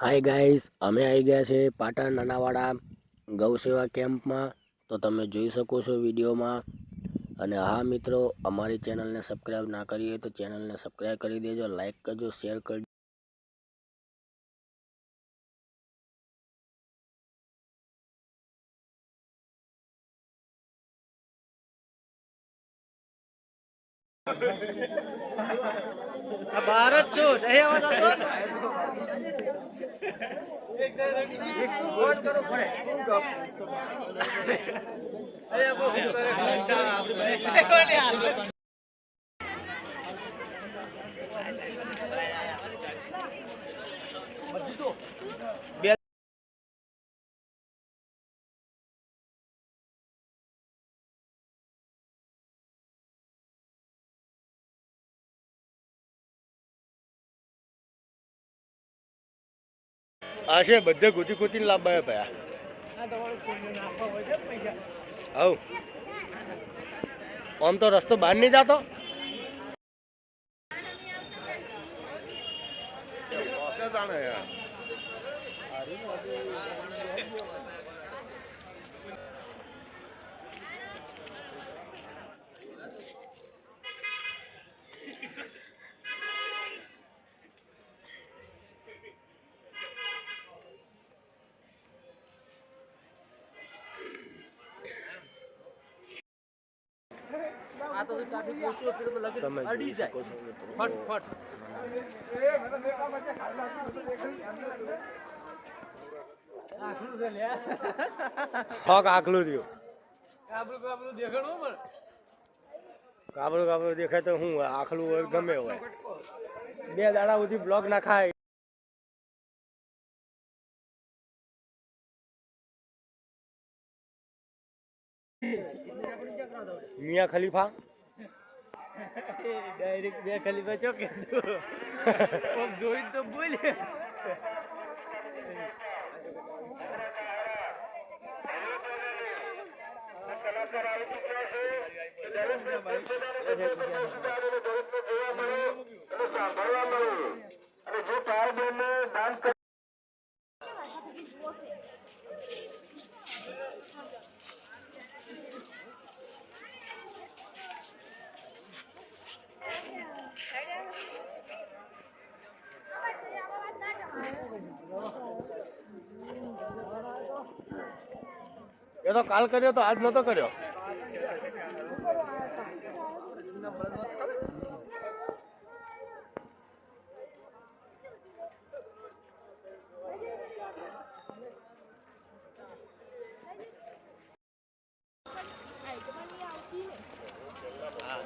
Hi guys અમે આવી ગયા છે પાટણ નાનાવાડા ગૌસેવા કેમ્પમાં. તો તમે જોઈ શકો છો વિડીયોમાં. અને હા મિત્રો, અમારી ચેનલને સબસ્ક્રાઈબ ના કરી હોય તો ચેનલને સબસ્ક્રાઈબ કરી દેજો, લાઈક કરજો, શેર કરજો. ભારત છું નહીં આવતો આ છે બધે ગોતી ગોતીને લાવવા ભયા. હવ આમ તો રસ્તો બહાર નહીં જતો? તમે જોઈ શકો છો મિત્રો હક આખલું રહ્યું કાબરું કાબરું દેખાય તો હું આખલું હોય ગમે હોય બે દાડા સુધી બ્લોક ના ખાય મિયા ખલીફા ડાયરેક્ટ બે ખાલી બચો કે જોઈ તો બોલે એ તો કાલ કર્યો તો આજ નતો કર્યો.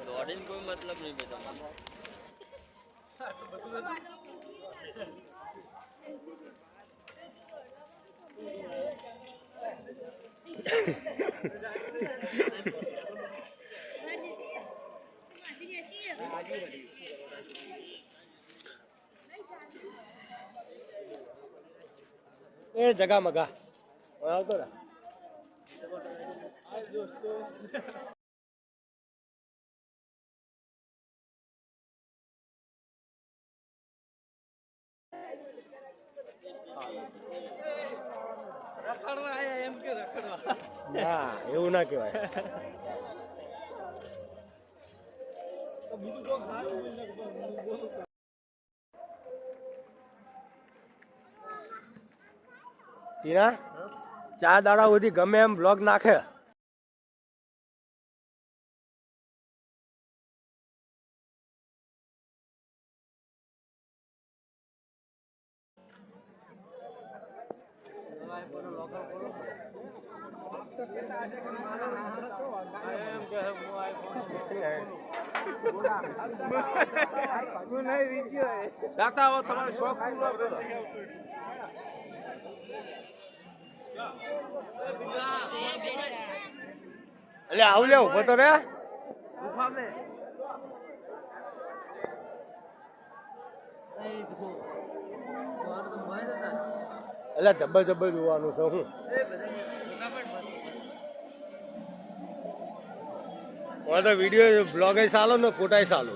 દોડીને કોઈ મતલબ નહીં બે એ જગા મગા હવે આવતો રે રખડવા આયા એમ કે રખડવા ના એવું ના કહેવાય. ટીના ચાર દાડા સુધી ગમે એમ બ્લોગ નાખે. આવો તમારો શોખ પૂરો એટલે આવું લે ઊભો તો રે. ગુફામે એટલે ધબ્બે ધબ્બે જોવાનું છે હું. તો વીડિયો બ્લોગે સાલો ને ફોટાય સાલો